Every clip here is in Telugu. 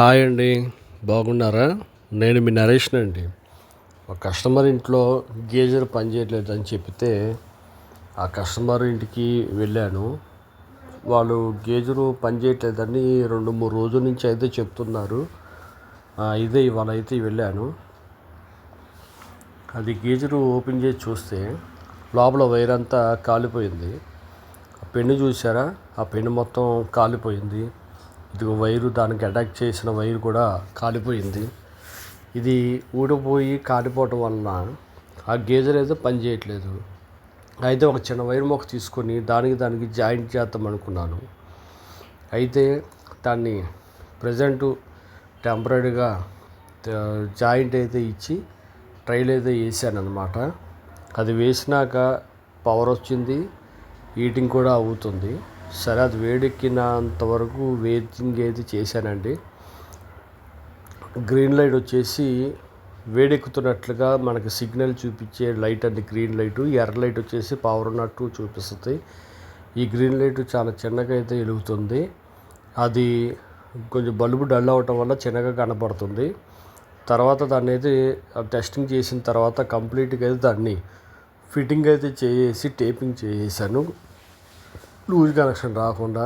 హాయ్ అండి. బాగున్నారా? నేను మీ నరేష్ అండి. ఒక కస్టమర్ ఇంట్లో గేజర్ పనిచేయట్లేదు అని చెప్తే ఆ కస్టమర్ ఇంటికి వెళ్ళాను. వాళ్ళు గేజరు పనిచేయట్లేదని రెండు మూడు రోజుల నుంచి అయితే చెప్తున్నారు. ఇదే ఇవాళ అయితే వెళ్ళాను. అది గేజరు ఓపెన్ చేసి చూస్తే లోపల వైర్ అంతా కాలిపోయింది. ఆ పెన్ను చూసారా? ఆ పెన్ను మొత్తం కాలిపోయింది. ఇది వైరు దానికి అటాక్ చేసిన వైర్ కూడా కాలిపోయింది. ఇది ఊడిపోయి కాలిపోవటం వలన ఆ గేజర్ అయితే పనిచేయట్లేదు అయితే ఒక చిన్న వైర్ మొక్క తీసుకొని దానికి దానికి జాయింట్ చేద్దాం అనుకున్నాను. అయితే దాన్ని ప్రజెంటు టెంపరీగా జాయింట్ అయితే ఇచ్చి ట్రైల్ అయితే వేసాను అనమాట అది వేసినాక పవర్ వచ్చింది హీటింగ్ కూడా అవుతుంది. సరే అది వేడెక్కినంత వరకు వెయిటింగ్ అయితే చేశానండి. గ్రీన్ లైట్ వచ్చేసి వేడెక్కుతున్నట్లుగా మనకి సిగ్నల్ చూపించే లైట్ అండి గ్రీన్ లైట్. ఎర్ర లైట్ వచ్చేసి పవర్ ఉన్నట్టు చూపిస్తుంది. ఈ గ్రీన్ లైట్ చాలా చిన్నగా అయితే వెలుగుతుంది. అది కొంచెం బల్బు డల్ అవటం వల్ల చిన్నగా కనపడుతుంది. తర్వాత దాన్ని అయితే టెస్టింగ్ చేసిన తర్వాత కంప్లీట్గా అయితే దాన్ని ఫిట్టింగ్ అయితే చేసి టేపింగ్ చేసాను లూజ్ కనెక్షన్ రాకుండా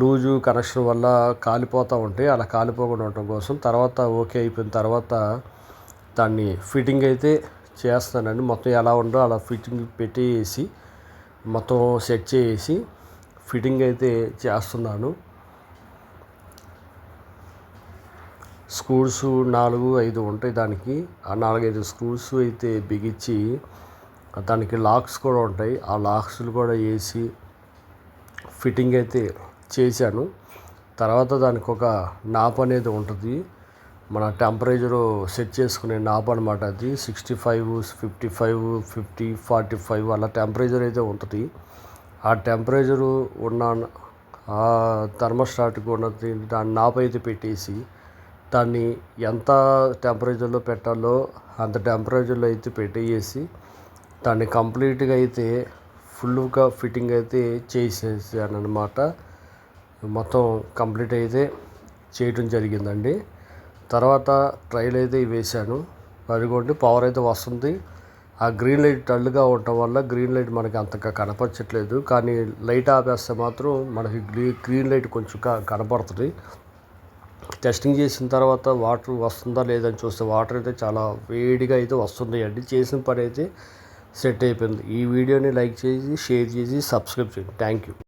లూజు కనెక్షన్ వల్ల కాలిపోతూ ఉంటాయి అలా కాలిపోకుండా ఉండటం కోసం తర్వాత ఓకే అయిపోయిన తర్వాత దాన్ని ఫిట్టింగ్ అయితే చేస్తానండి. మొత్తం ఎలా ఉందో అలా ఫిట్టింగ్ పెట్టేసి మొత్తం సెట్ చేసి ఫిట్టింగ్ అయితే చేస్తున్నాను. స్క్రూస్ నాలుగు ఐదు ఉంటాయి దానికి. ఆ నాలుగైదు స్క్రూస్ అయితే బిగించి దానికి లాక్స్ కూడా ఉంటాయి. ఆ లాక్స్లు కూడా వేసి ఫిట్టింగ్ అయితే చేశాను. తర్వాత దానికి ఒక నాప్ అనేది ఉంటుంది. మన టెంపరేచరు సెట్ చేసుకునే నాప్ అనమాట అది. Sixty five fifty five fifty forty five అలా టెంపరేచర్ అయితే ఉంటుంది. ఆ టెంపరేచరు ఉన్న ఆ థర్మోస్టాట్కి ఉన్నది దాని నాప్ అయితే పెట్టేసి దాన్ని ఎంత టెంపరేచర్లో పెట్టాలో అంత టెంపరేచర్లో అయితే పెట్టేసి దాన్ని కంప్లీట్గా అయితే ఫుల్గా ఫిట్టింగ్ అయితే చేసేసాను అనమాట మొత్తం కంప్లీట్ అయితే చేయటం జరిగిందండి. తర్వాత ట్రైల్ అయితే వేసాను అదిగోండి పవర్ అయితే వస్తుంది. ఆ గ్రీన్ లైట్ డల్గా ఉండటం వల్ల గ్రీన్ లైట్ మనకి అంతగా కనపరచట్లేదు. కానీ లైట్ ఆపేస్తే మాత్రం మనకి గ్రీన్ లైట్ కొంచెం కనపడుతుంది. టెస్టింగ్ చేసిన తర్వాత వాటర్ వస్తుందా లేదని చూస్తే వాటర్ అయితే చాలా వేడిగా అయితే వస్తున్నాయండి. చేసిన పని అయితే సెట్ అయిపోయింది. ఈ వీడియోని లైక్ చేసి షేర్ చేసి సబ్స్క్రైబ్ చేయండి. Thank you.